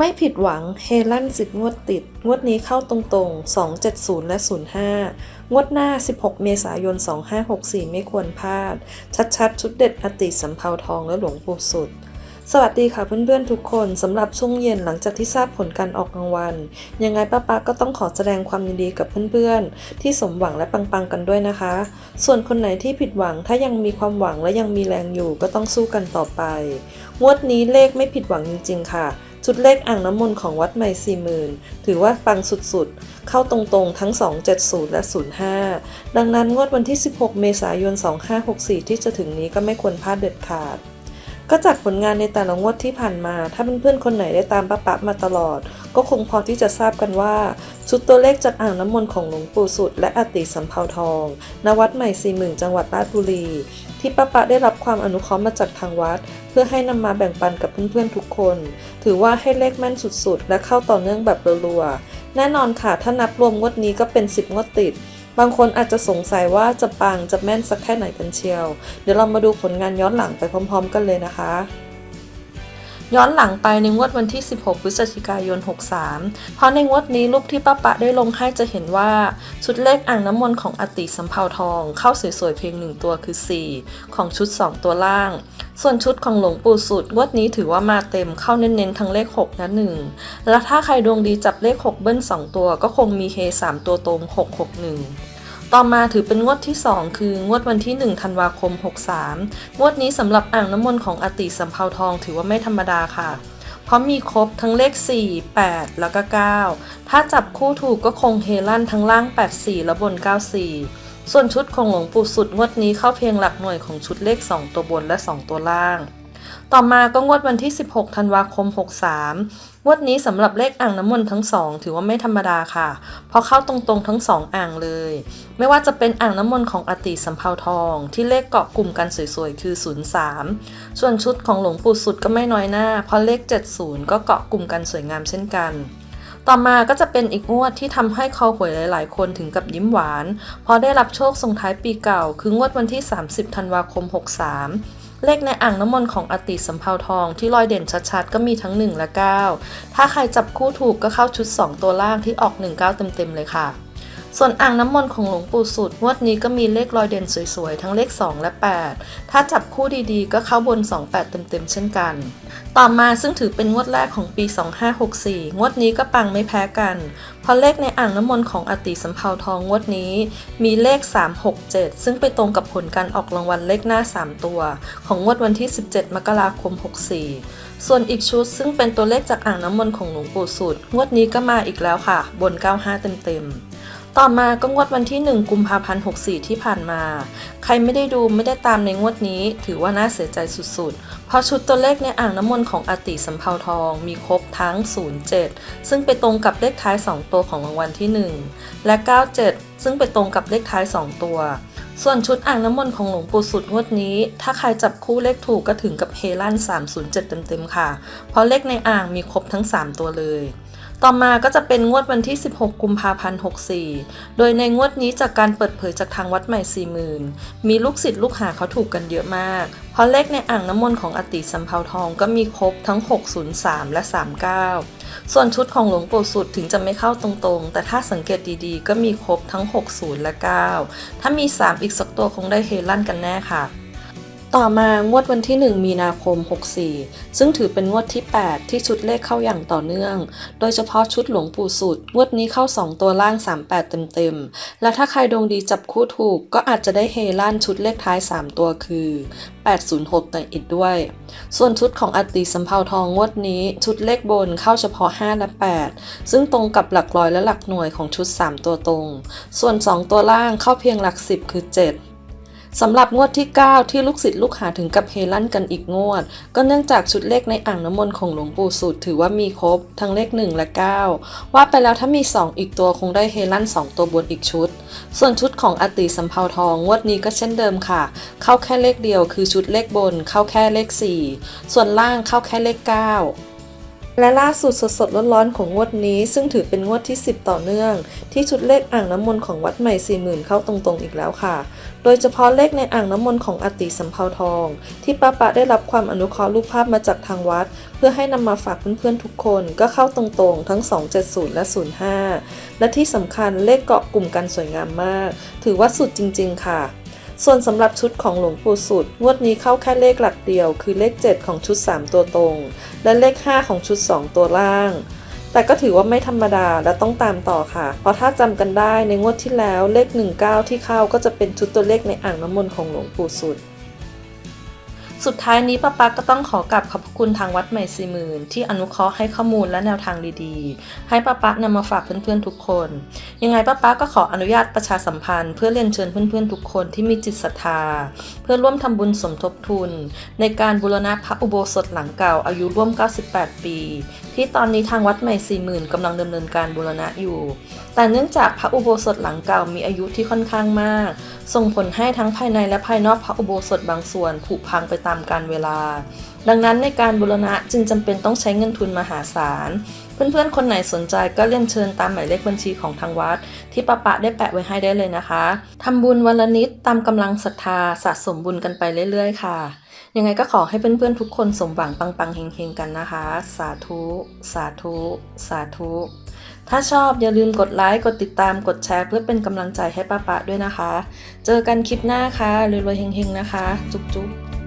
ไม่ผิดหวังเฮลั่นสิบงวดติด งวดนี้เข้าตรงๆ 270 และ 05 งวดหน้า 16 เมษายน 2564 ไม่ควรพลาด ชัดๆ ชุดเด็ดอติสำเภาทองและหลวงปู่สุด สวัสดีค่ะเพื่อนๆทุกคนสำหรับช่วงเย็นหลังจากที่ทราบผลการออกรางวัล ยังไงป้าป๊าก็ต้องขอแสดงความยินดีกับเพื่อนๆ ที่สมหวังและปังๆกันด้วยนะคะ ส่วนคนไหนที่ผิดหวังถ้ายังมีความหวังและยังมีแรงอยู่ก็ต้องสู้กันต่อไป งวดนี้เลขไม่ผิดหวังจริง ๆ ค่ะ ชุดเลขอ่างน้ำมนต์ของวัดใหม่สี่หมื่นถือว่าปังสุดๆ เข้าตรงๆ ทั้ง 270 และ 05 ดังนั้นงวดวันที่ 16 เมษายน 2564 ที่จะถึงนี้ก็ไม่ควรพลาดเด็ดขาด ก็จากผลงานในแต่ละงวดที่ผ่านมา ถ้าเพื่อนๆคนไหนได้ตามป้าปั๊บมาตลอด ก็คงพอที่จะทราบกันว่าชุดตัวเลขจากอ่างน้ำมนต์ของหลวงปู่สุด และอติสำเภาทองณวัดใหม่สี่หมื่นจังหวัดราชบุรี ที่ป้าป๊าได้รับความอนุเคราะห์มาจากทางวัด เพื่อให้นำมาแบ่งปันกับเพื่อนๆทุกคน ถือว่าให้เลขแม่นสุดๆ และเข้าต่อเนื่องแบบรัวๆแน่นอนค่ะถ้านับรวมงวดนี้ก็เป็น 10 งวดติด บางคนอาจจะสงสัยว่าจะปังจะแม่นสักแค่ไหนกันเชียว เดี๋ยวเรามาดูผลงานย้อนหลังไปพร้อม ๆ กันเลยนะคะย้อนหลังไปในงวดวันที่ 16 พฤศจิกายน 63 เพราะในงวดนี้รูปที่ป้าปะได้ลงให้จะเห็นว่า ชุดเลขอ่างน้ำมนต์ของอติสำเภาทอง เข้าสวยๆเพียงหนึ่งตัวคือ 4 ของชุด 2 ตัวล่าง ส่วนชุดของหลวงปู่สุดงวดนี้ถือว่ามาเต็มเข้าเน้นๆทั้งเลข6และ1 แล้วถ้าใครดวงดีจับเลข 6 เบิ้ล 2 ตัวก็คงมีเฮ3ตัวตรง 661 ต่อมาถือเป็นงวดที่ 2 คืองวดวันที่ 1 ธันวาคม 63 งวดนี้สำหรับอ่างน้ำมนต์ของอติสำเภาทองถือว่าไม่ธรรมดาค่ะ เพราะมีครบทั้งเลข 4 8 แล้วก็ 9 ถ้าจับคู่ถูกก็คงเฮลั่นทั้งล่าง 84 และบน 94 ส่วนชุดของหลวงปู่สุดงวดนี้เข้าเพียงหลักหน่วยของชุดเลข 2 ตัวบนและ 2 ตัวล่าง ต่อมาก็งวดวันที่ 16 ธันวาคม 63 งวดนี้สำหรับเลขอ่างน้ำมนต์ทั้งสองถือว่าไม่ธรรมดาค่ะ เพราะเข้าตรงๆทั้งสองอ่างเลย ไม่ว่าจะเป็นอ่างน้ำมนต์ของอติสัมเภาทอง ที่เลขเกาะกลุ่มกันสวยๆ คือ 03 ส่วนชุดของหลวงปู่สุดก็ไม่น้อยหน้า เพราะเลข 70 ก็เกาะกลุ่มกันสวยงามเช่นกันต่อมาก็จะเป็นอีกงวดที่ทำให้คอหวยหลาย ๆ คนถึงกับยิ้มหวานเพราะได้รับโชคส่งท้ายปีเก่า คืองวดวันที่ 30 ธันวาคม 63 เลขในอ่างน้ำมนต์ของอติสำเภาทองที่ลอยเด่นชัดๆ ก็มีทั้ง 1 และ 9 ถ้าใครจับคู่ถูกก็เข้าชุด 2 ตัวล่างที่ออก 19 เต็มๆเลยค่ะ ส่วนอ่างน้ำมนต์ของหลวงปู่สุดงวดนี้ก็มีเลขลอยเด่นสวยๆ ทั้งเลข 2 และ 8 ถ้าจับคู่ดีๆ ก็เข้าบน 28 เต็มๆ เช่นกัน ต่อมาซึ่งถือเป็นงวดแรกของปี 2564 งวดนี้ก็ปังไม่แพ้กัน เพราะเลขในอ่างน้ำมนต์ของอติสำเภาทองงวดนี้ มีเลข 367 ซึ่งไปตรงกับผลการออกรางวัลเลขหน้า 3 ตัว ของงวดวันที่ 17 มกราคม 64ส่วนอีกชุดซึ่งเป็นตัวเลขจากอ่างน้ำมนต์ของหลวงปู่สุด งวดนี้ก็มาอีกแล้วค่ะ บน 95 เต็มๆ ต่อมาก็งวดวันที่ 1 กุมภาพันธ์ 64 ที่ผ่านมา ใครไม่ได้ดูไม่ได้ตามในงวดนี้ ถือว่าน่าเสียใจสุดๆ เพราะชุดตัวเลขในอ่างน้ำมนต์ของอติสำเภาทองมีครบทั้ง 07 ซึ่งไปตรงกับเลขท้าย 2 ตัวของรางวัลที่ 1 และ 97 ซึ่งไปตรงกับเลขท้าย 2 ตัว ส่วนชุดอ่างน้ำมนต์ของหลวงปู่สุดงวดนี้ ถ้าใครจับคู่เลขถูกก็ถึงกับเฮลั่น307 เต็มๆค่ะ เพราะเลขในอ่างมีครบทั้ง 3 ตัวเลย ต่อมาก็จะเป็นงวดวันที่ 16 กุมภาพันธ์ 64 โดยในงวดนี้จากการเปิดเผยจากทางวัดใหม่40,000มีลูกศิษย์ลูกหาเขาถูกกันเยอะมาก เพราะเลขในอ่างน้ำมนต์ของอติสัมเภาทองก็มีครบทั้ง 603 และ 39 ส่วนชุดของหลวงปู่สุดถึงจะไม่เข้าตรงๆ แต่ถ้าสังเกตดีๆ ก็มีครบทั้ง 60 และ 9 ถ้ามี 3 อีกสักตัวคงได้เฮลั่นกันแน่ค่ะ ต่อมางวดวันที่ 1 มีนาคม 64 ซึ่งถือเป็นงวดที่ 8 ที่ชุดเลขเข้าอย่างต่อเนื่อง โดยเฉพาะชุดหลวงปู่สุด งวดนี้เข้า 2 ตัวล่าง 38 เต็มๆ และถ้าใครดวงดีจับคู่ถูก ก็อาจจะได้เฮลั่นชุดเลขท้าย 3 ตัวคือ 806ในอีกด้วย ส่วนชุดของอติสำเภาทองงวดนี้ ชุดเลขบนเข้าเฉพาะ 5 และ 8 ซึ่งตรงกับหลักร้อยและหลักหน่วยของชุด 3 ตัวตรง ส่วน 2 ตัวล่างเข้าเพียงหลัก 10 คือ 7 สำหรับงวดที่ 9 ที่ลูกศิษย์ลูกหาถึงกับเฮลั่นกันอีกงวด ก็เนื่องจากชุดเลขในอ่างน้ำมนต์ของหลวงปู่สุดถือว่ามีครบ ทั้งเลข 1 และ 9 ว่าไปแล้วถ้ามี 2 อีกตัวคงได้เฮลั่น 2 ตัวบนอีกชุด ส่วนชุดของอติสำเภาทองงวดนี้ก็เช่นเดิมค่ะ เข้าแค่เลขเดียวคือชุดเลขบน เข้าแค่เลข 4 ส่วนล่างเข้าแค่เลข 9 และล่าสุดสดๆร้อนๆของงวดนี้ ซึ่งถือเป็นงวดที่ 10 ต่อเนื่อง ที่ชุดเลขอ่างน้ำมนต์ของวัดใหม่40,000เข้าตรงๆอีกแล้วค่ะ โดยเฉพาะเลขในอ่างน้ำมนต์ของอติสัมภาวทอง ที่ป้าปะได้รับความอนุเคราะห์รูปภาพมาจากทางวัด เพื่อให้นำมาฝากเพื่อนๆทุกคนก็เข้าตรงๆ ทั้ง 270 และ 05 และที่สำคัญเลขเกาะกลุ่มกันสวยงามมาก ถือว่าสุดจริง ๆ ค่ะ ส่วนสำหรับชุดของหลวงปู่สุดงวดนี้เข้าแค่เลขหลักเดียว คือเลข 7 ของชุด 3 ตัวตรง และเลข 5 ของชุด 2 ตัวล่าง แต่ก็ถือว่าไม่ธรรมดาและต้องตามต่อค่ะ เพราะถ้าจำกันได้ในงวดที่แล้วเลข 19 ที่เข้าก็จะเป็นชุดตัวเลขในอ่างน้ำมนต์ของหลวงปู่สุด สุดท้ายนี้ป้าปักก็ต้องขอกลับขอบคุณทางวัดใหม่สี่หมื่นที่อนุเคราะห์ให้ข้อมูลและแนวทางดีๆ ให้ป้าปักนำมาฝากเพื่อนๆทุกคน ยังไงป้าปักก็ขออนุญาตประชาสัมพันธ์ เพื่อเรียนเชิญเพื่อนๆทุกคนที่มีจิตศรัทธา เพื่อร่วมทำบุญสมทบทุน ในการบูรณะพระอุโบสถหลังเก่าอายุร่วม 98 ปี ที่ตอนนี้ทางวัดใหม่สี่หมื่นกำลังดำเนินการบูรณะอยู่ แต่เนื่องจากพระอุโบสถหลังเก่ามีอายุที่ค่อนข้างมาก ส่งผลให้ทั้งภายในและภายนอกพระอุโบสถบางส่วนผุพังไปตามกาลเวลา ดังนั้นในการบูรณะจึงจำเป็นต้องใช้เงินทุนมหาศาล เพื่อนๆ คนไหนสนใจก็เรียนเชิญตามหมายเลขบัญชีของทางวัด ที่ปะปะได้แปะไว้ให้ได้เลยนะคะทำบุญวันละนิดตามกำลังศรัทธาสะสมบุญกันไปเรื่อยๆ ค่ะ ยังไงก็ขอให้เพื่อนๆทุกคนสมหวังปังๆเฮงๆกันนะคะ สาธุ สาธุ สาธุ ถ้าชอบอย่าลืมกดไลค์กดติดตามกดแชร์เพื่อเป็นกำลังใจให้ป้าปะด้วยนะคะ เจอกันคลิปหน้าค่ะรวยๆเฮงๆนะคะ จุ๊บๆ